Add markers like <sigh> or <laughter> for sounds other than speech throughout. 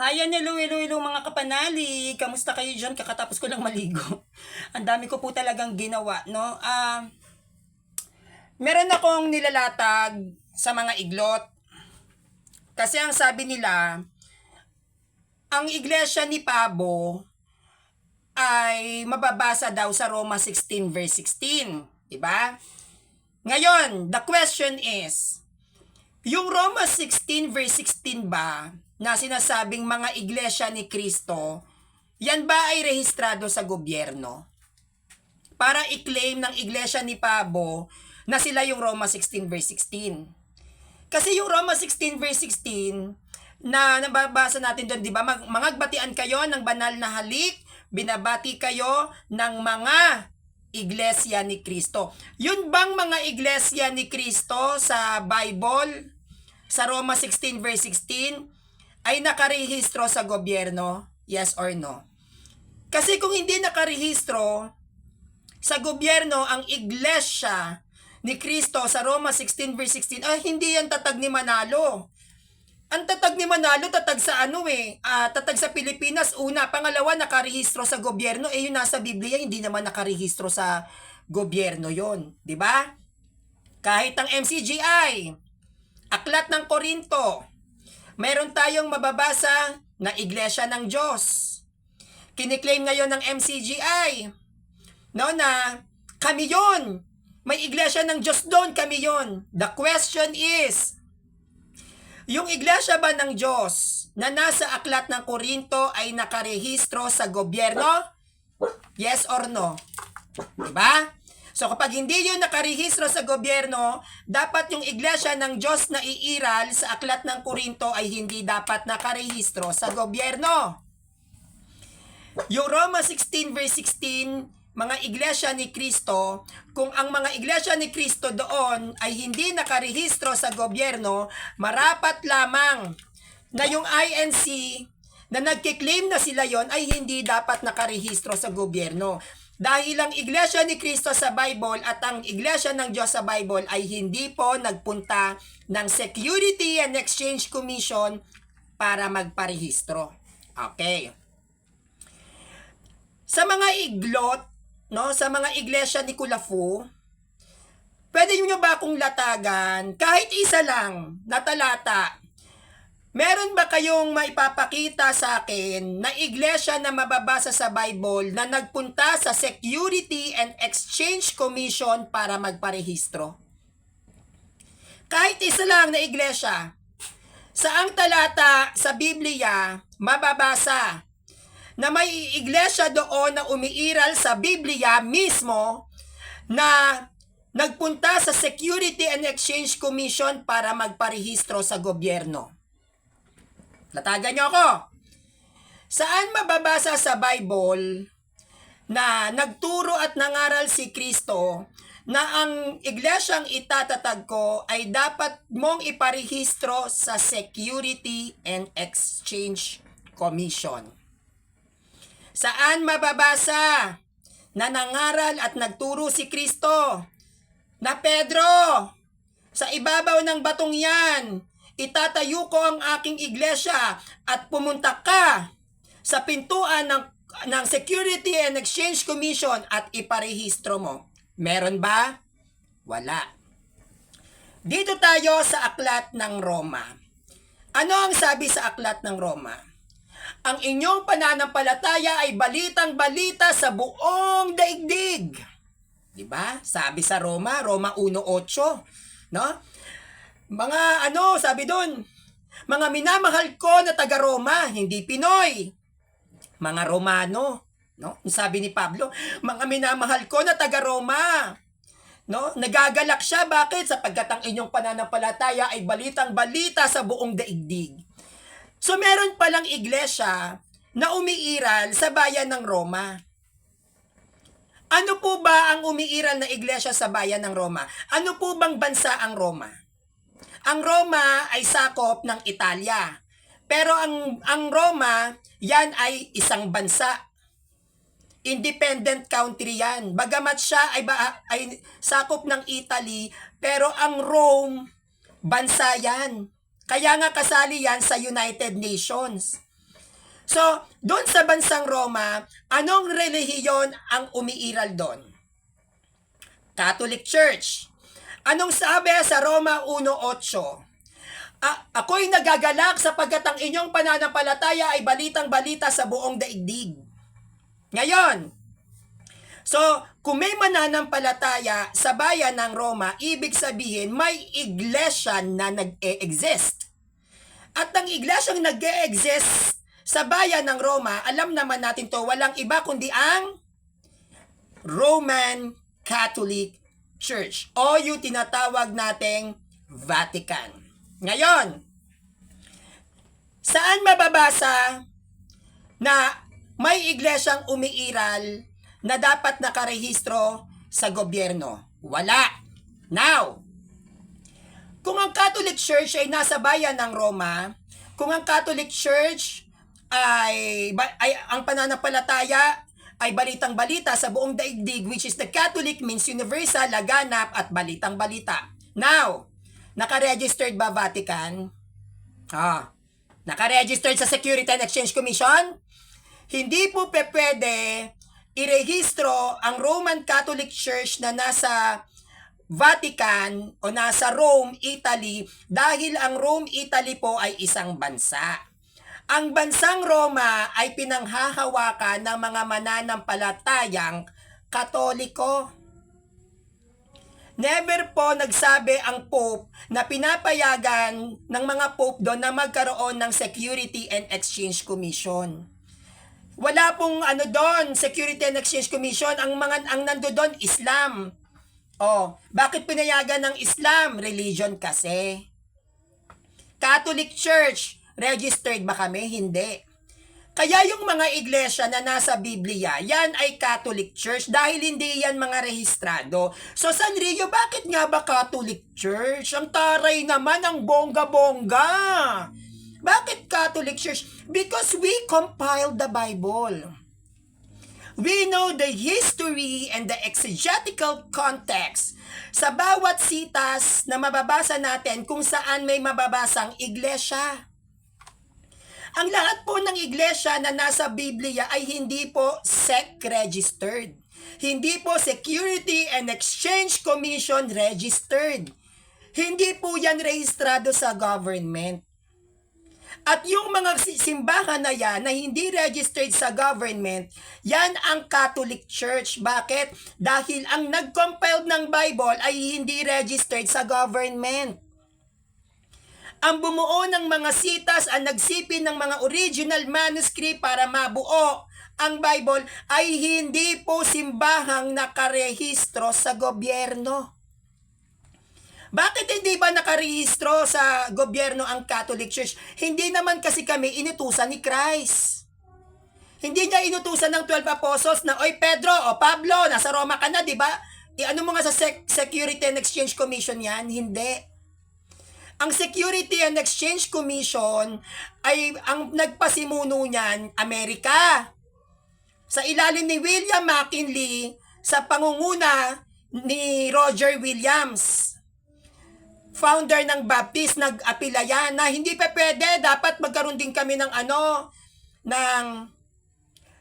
Ayan, hello, hello, hello mga kapanali. Kamusta kayo dyan? Kakatapos ko lang maligo. <laughs> Ang dami ko po talagang ginawa, no? Ah, meron akong nilalatag sa mga iglot. Kasi ang sabi nila, ang iglesia ni Pabo ay mababasa daw sa Roma 16 verse 16. Diba? Ngayon, the question is, yung Roma 16 verse 16 ba na sinasabing mga iglesia ni Kristo, yan ba ay rehistrado sa gobyerno? Para i-claim ng iglesia ni Pabo na sila yung Roma 16 verse 16. Kasi yung Roma 16 verse 16 na nababasa natin doon, di ba? Mag- mangagbatian kayo ng banal na halik, binabati kayo ng mga iglesia ni Kristo. Yun bang mga iglesia ni Kristo sa Bible, sa Roma 16 verse 16, ay nakarehistro sa gobyerno? Yes or no? Kasi kung hindi nakarehistro sa gobyerno ang iglesia ni Kristo sa Roma 16 verse 16, ay hindi yan tatag ni Manalo. Ang tatag ni Manalo, tatag sa ano eh, ah, tatag sa Pilipinas, una. Pangalawa, nakarehistro sa gobyerno. Eh, yung nasa Biblia, hindi naman nakarehistro sa gobyerno yon di ba? Kahit ang MCGI, Aklat ng Korinto, meron tayong mababasa na Iglesia ng Diyos. Kiniklaim ngayon ng MCGI, no, na kami yon. May Iglesia ng Diyos doon, kami yon. The question is, yung iglesia ba ng Diyos na nasa aklat ng Korinto ay nakarehistro sa gobyerno? Yes or no? Diba? So kapag hindi yun nakarehistro sa gobyerno, dapat yung iglesia ng Diyos na iiral sa aklat ng Korinto ay hindi dapat nakarehistro sa gobyerno. Yung Roma 16 verse 16, mga iglesia ni Kristo, kung ang mga iglesia ni Kristo doon ay hindi nakarehistro sa gobyerno, marapat lamang na yung INC na nagkiklaim na sila yon ay hindi dapat nakarehistro sa gobyerno. Dahil ang iglesia ni Kristo sa Bible at ang iglesia ng Diyos sa Bible ay hindi po nagpunta ng Security and Exchange Commission para magparehistro. Okay. Sa mga iglot, no, sa mga iglesia ni Kulafu, pwede nyo ba akong latagan, kahit isa lang, na talata, meron ba kayong maipapakita sa akin na iglesia na mababasa sa Bible na nagpunta sa Security and Exchange Commission para magparehistro? Kahit isa lang na iglesia, saang talata sa Biblia mababasa na may iglesia doon na umiiral sa Biblia mismo na nagpunta sa Security and Exchange Commission para magparehistro sa gobyerno. Latagan niyo ako. Saan mababasa sa Bible na nagturo at nangaral si Kristo na ang iglesyang itatatag ko ay dapat mong iparehistro sa Security and Exchange Commission? Saan mababasa na nangaral at nagturo si Kristo na Pedro, sa ibabaw ng batong yan, itatayo ko ang aking iglesia at pumunta ka sa pintuan ng, ng Security and Exchange Commission at iparehistro mo. Meron ba? Wala. Dito tayo sa aklat ng Roma. Ano ang sabi sa aklat ng Roma? Ang inyong pananampalataya ay balitang-balita sa buong daigdig. 'Di ba? Sabi sa Roma, Roma 1:8, no? Mga ano, sabi doon, mga minamahal ko na taga Roma, hindi Pinoy. Mga Romano, no? Sabi ni Pablo, mga minamahal ko na taga Roma. No? Nagagalak siya bakit? Sapagkat ang inyong pananampalataya ay balitang-balita sa buong daigdig. So meron palang iglesia na umiiral sa bayan ng Roma. Ano po ba ang umiiral na iglesia sa bayan ng Roma? Ano po bang bansa ang Roma? Ang Roma ay sakop ng Italia. Pero ang ang Roma, yan ay isang bansa. Independent country yan. Bagamat siya ay, ba, ay sakop ng Italy, pero ang Rome, bansa yan. Kaya nga kasali yan sa United Nations. So, doon sa bansang Roma, anong relihiyon ang umiiral doon? Catholic Church. Anong sabi sa Roma 1.8? A- ako'y nagagalak sapagkat ang inyong pananampalataya ay balitang-balita sa buong daigdig. Ngayon, so kung may mananampalataya sa bayan ng Roma, ibig sabihin may iglesia na nag-e-exist. At ang iglesyang nag-e-exist sa bayan ng Roma, alam naman natin to, walang iba kundi ang Roman Catholic Church o yung tinatawag nating Vatican. Ngayon, saan mababasa na may iglesyang umiiral na dapat nakarehistro sa gobyerno? Wala. Now, kung ang Catholic Church ay nasa bayan ng Roma, kung ang Catholic Church ay, ay ang pananampalataya ay balitang balita sa buong daigdig which is the Catholic means universal, laganap at balitang balita. Now, naka-registered ba Vatican? Ah, naka-registered sa Security and Exchange Commission? Hindi po pe pwede irehistro ang Roman Catholic Church na nasa Vatican o nasa Rome, Italy dahil ang Rome, Italy po ay isang bansa. Ang bansang Roma ay pinanghahawakan ng mga mananampalatayang Katoliko. Never po nagsabi ang Pope na pinapayagan ng mga Pope doon na magkaroon ng Security and Exchange Commission. Wala pong ano doon, Security and Exchange Commission. Ang mga ang nando doon Islam. Oh, bakit pinayagan ng Islam? Religion kasi. Catholic Church, registered ba kami? Hindi. Kaya yung mga iglesia na nasa Biblia, yan ay Catholic Church dahil hindi yan mga rehistrado. So Sanrio, bakit nga ba Catholic Church? Ang taray naman ang bongga-bongga. Bakit Catholic Church? Because we compiled the Bible. We know the history and the exegetical context sa bawat sitas na mababasa natin kung saan may mababasang iglesia. Ang lahat po ng iglesia na nasa Biblia ay hindi po SEC registered. Hindi po Security and Exchange Commission registered. Hindi po yan rehistrado sa government. At yung mga si- simbahan na yan na hindi registered sa government, yan ang Catholic Church. Bakit? Dahil ang nag-compiled ng Bible ay hindi registered sa government. Ang bumuo ng mga sitas ang nagsipin ng mga original manuscript para mabuo ang Bible ay hindi po simbahang nakarehistro sa gobyerno. Bakit hindi ba nakarehistro sa gobyerno ang Catholic Church? Hindi naman kasi kami inutusan ni Christ. Hindi niya inutusan ng 12 apostles na, Oy Pedro o Pablo, nasa Roma ka na, di ba? E ano mo nga sa Sec- Security and Exchange Commission yan? Hindi. Ang Security and Exchange Commission ay ang nagpasimuno niyan, Amerika. Sa ilalim ni William McKinley sa pangunguna ni Roger Williams founder ng Baptist, nag-apila yan na hindi pa pwede, dapat magkaroon din kami ng ano, ng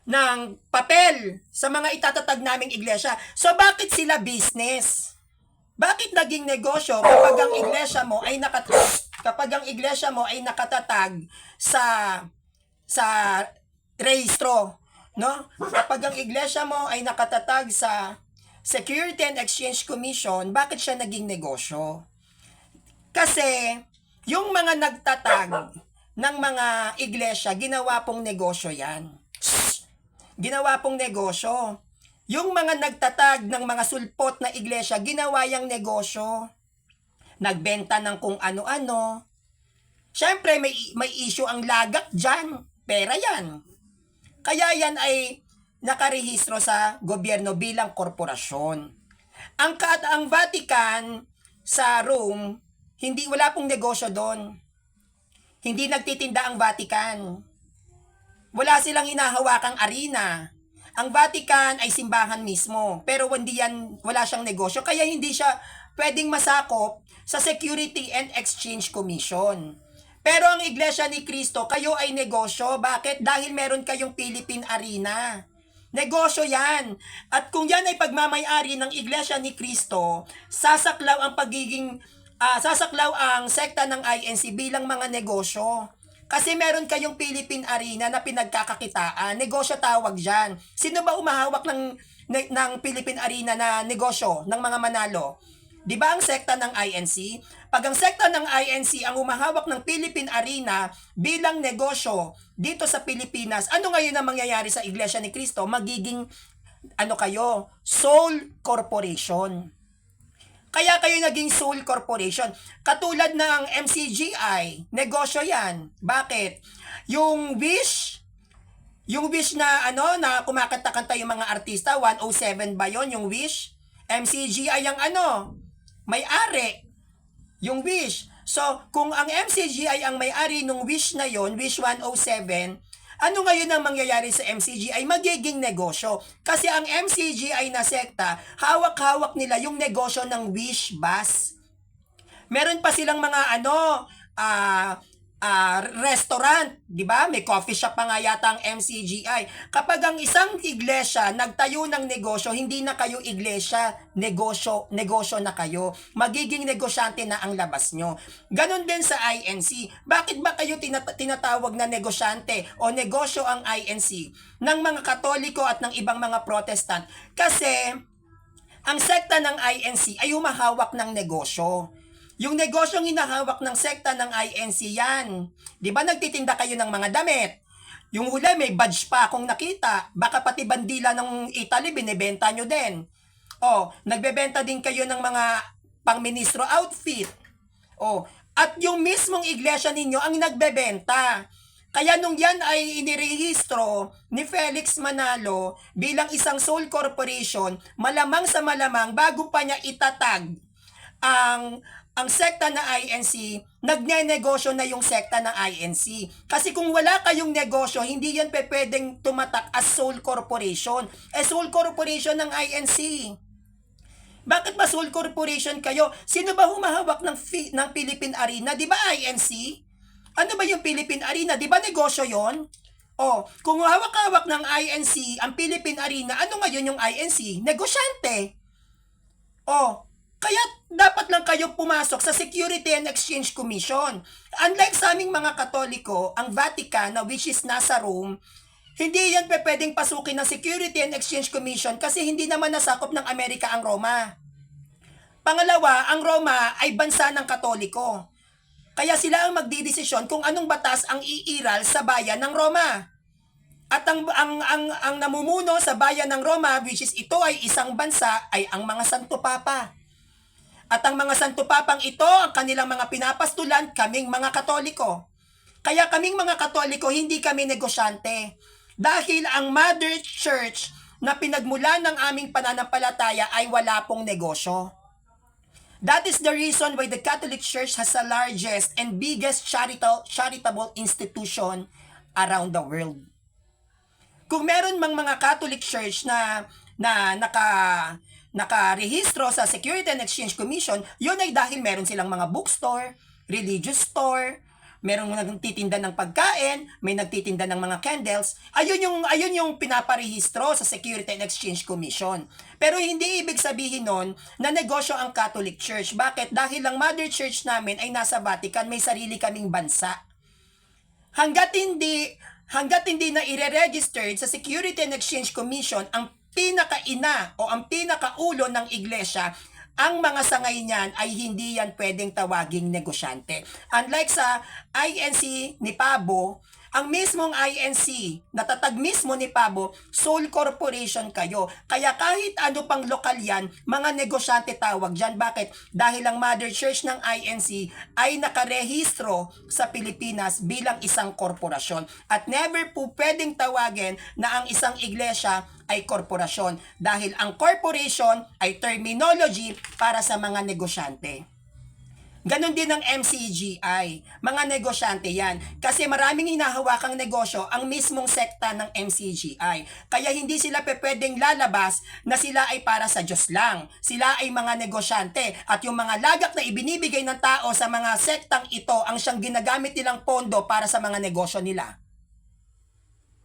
ng papel sa mga itatatag naming iglesia. So bakit sila business? Bakit naging negosyo kapag ang iglesia mo ay nakatatag kapag ang iglesia mo ay nakatatag sa sa rehistro, no? Kapag ang iglesia mo ay nakatatag sa Security and Exchange Commission, bakit siya naging negosyo? Kasi yung mga nagtatag ng mga iglesia, ginawa pong negosyo 'yan. Ginawa pong negosyo. Yung mga nagtatag ng mga sulpot na iglesia, ginawa yang negosyo. Nagbenta ng kung ano-ano. Siyempre, may, may issue ang lagak dyan. Pera yan. Kaya yan ay nakarehistro sa gobyerno bilang korporasyon. Ang, ka- ang Vatican sa Rome, hindi wala pong negosyo doon. Hindi nagtitinda ang Vatican. Wala silang hinahawakang arena. Ang Vatican ay simbahan mismo, pero hindi yan, wala siyang negosyo, kaya hindi siya pwedeng masakop sa Security and Exchange Commission. Pero ang Iglesia ni Cristo, kayo ay negosyo. Bakit? Dahil meron kayong Philippine Arena. Negosyo yan. At kung yan ay pagmamayari ng Iglesia ni Cristo, sasaklaw ang pagiging, ah, sasaklaw ang sekta ng INC bilang mga negosyo. Kasi meron kayong Philippine Arena na pinagkakakitaan. Negosyo tawag dyan. Sino ba umahawak ng, ng, ng Philippine Arena na negosyo ng mga manalo? Di ba ang sekta ng INC? Pag ang sekta ng INC ang umahawak ng Philippine Arena bilang negosyo dito sa Pilipinas, ano ngayon ang mangyayari sa Iglesia ni Cristo? Magiging, ano kayo, Soul Corporation. Kaya kayo naging Soul Corporation. Katulad ng MCGI, negosyo yan. Bakit? Yung Wish, yung Wish na ano, na kumakanta-kanta yung mga artista, 107 ba yon yung Wish? MCGI ang ano, may-ari. Yung Wish. So, kung ang MCGI ang may-ari nung Wish na yon, Wish 107, ano ngayon ang mangyayari sa MCGI? Magiging negosyo. Kasi ang MCGI na sekta, hawak-hawak nila yung negosyo ng Wish Bus. Meron pa silang mga ano, ah, ah, restaurant, 'di ba? May coffee shop pa nga yata ang MCGI. Kapag ang isang iglesia nagtayo ng negosyo, hindi na kayo iglesia, negosyo, negosyo na kayo. Magiging negosyante na ang labas nyo. Ganon din sa INC. Bakit ba kayo tinat- tinatawag na negosyante o negosyo ang INC ng mga Katoliko at ng ibang mga Protestant? Kasi ang sekta ng INC ay humahawak ng negosyo. Yung negosyong hinahawak ng sekta ng INC yan. Di ba nagtitinda kayo ng mga damit? Yung huli may badge pa akong nakita. Baka pati bandila ng Italy binebenta nyo din. O, nagbebenta din kayo ng mga pangministro outfit. O, at yung mismong iglesia ninyo ang nagbebenta. Kaya nung yan ay inirehistro ni Felix Manalo bilang isang sole corporation, malamang sa malamang bago pa niya itatag ang ang sekta na INC, nagnenegosyo na yung sekta ng INC. Kasi kung wala kayong negosyo, hindi yan pe pwedeng tumatak as sole corporation. Eh, sole corporation ng INC. Bakit ba sole corporation kayo? Sino ba humahawak ng, fi- ng Philippine Arena? Di ba INC? Ano ba yung Philippine Arena? Di ba negosyo yon? Oh, kung hawak-hawak ng INC ang Philippine Arena, ano ngayon yung INC? Negosyante. Oh, kaya dapat lang kayo pumasok sa Security and Exchange Commission. Unlike sa aming mga Katoliko, ang Vatican, na which is nasa Rome, hindi yan pwedeng pasukin ng Security and Exchange Commission kasi hindi naman nasakop ng Amerika ang Roma. Pangalawa, ang Roma ay bansa ng Katoliko. Kaya sila ang magdidesisyon kung anong batas ang iiral sa bayan ng Roma. At ang, ang, ang, ang namumuno sa bayan ng Roma, which is ito ay isang bansa, ay ang mga Santo Papa. At ang mga Santo Papang ito, ang kanilang mga pinapastulan, kaming mga Katoliko. Kaya kaming mga Katoliko, hindi kami negosyante. Dahil ang Mother Church na pinagmulan ng aming pananampalataya ay wala pong negosyo. That is the reason why the Catholic Church has the largest and biggest charitable, charitable institution around the world. Kung meron mang mga Catholic Church na na naka nakarehistro sa Security and Exchange Commission, yun ay dahil meron silang mga bookstore, religious store, merong nagtitinda ng pagkain, may nagtitinda ng mga candles. Ayun yung ayun yung pinaparehistro sa Security and Exchange Commission. Pero hindi ibig sabihin nun na negosyo ang Catholic Church. Bakit? Dahil ang Mother Church namin ay nasa Vatican, may sarili kaming bansa. Hanggat hindi hanggat hindi na ire-registered sa Security and Exchange Commission ang pinakaina o ang pinakaulo ng iglesia, ang mga sangay niyan ay hindi yan pwedeng tawaging negosyante. Unlike sa INC ni Pabo, ang mismong INC, natatag mismo ni Pabo, sole corporation kayo. Kaya kahit ano pang lokal yan, mga negosyante tawag dyan. Bakit? Dahil ang mother church ng INC ay nakarehistro sa Pilipinas bilang isang korporasyon. At never po pwedeng tawagin na ang isang iglesia ay korporasyon. Dahil ang corporation ay terminology para sa mga negosyante. Ganon din ang MCGI. Mga negosyante yan. Kasi maraming hinahawakang negosyo ang mismong sekta ng MCGI. Kaya hindi sila pe pwedeng lalabas na sila ay para sa Diyos lang. Sila ay mga negosyante. At yung mga lagak na ibinibigay ng tao sa mga sektang ito ang siyang ginagamit nilang pondo para sa mga negosyo nila.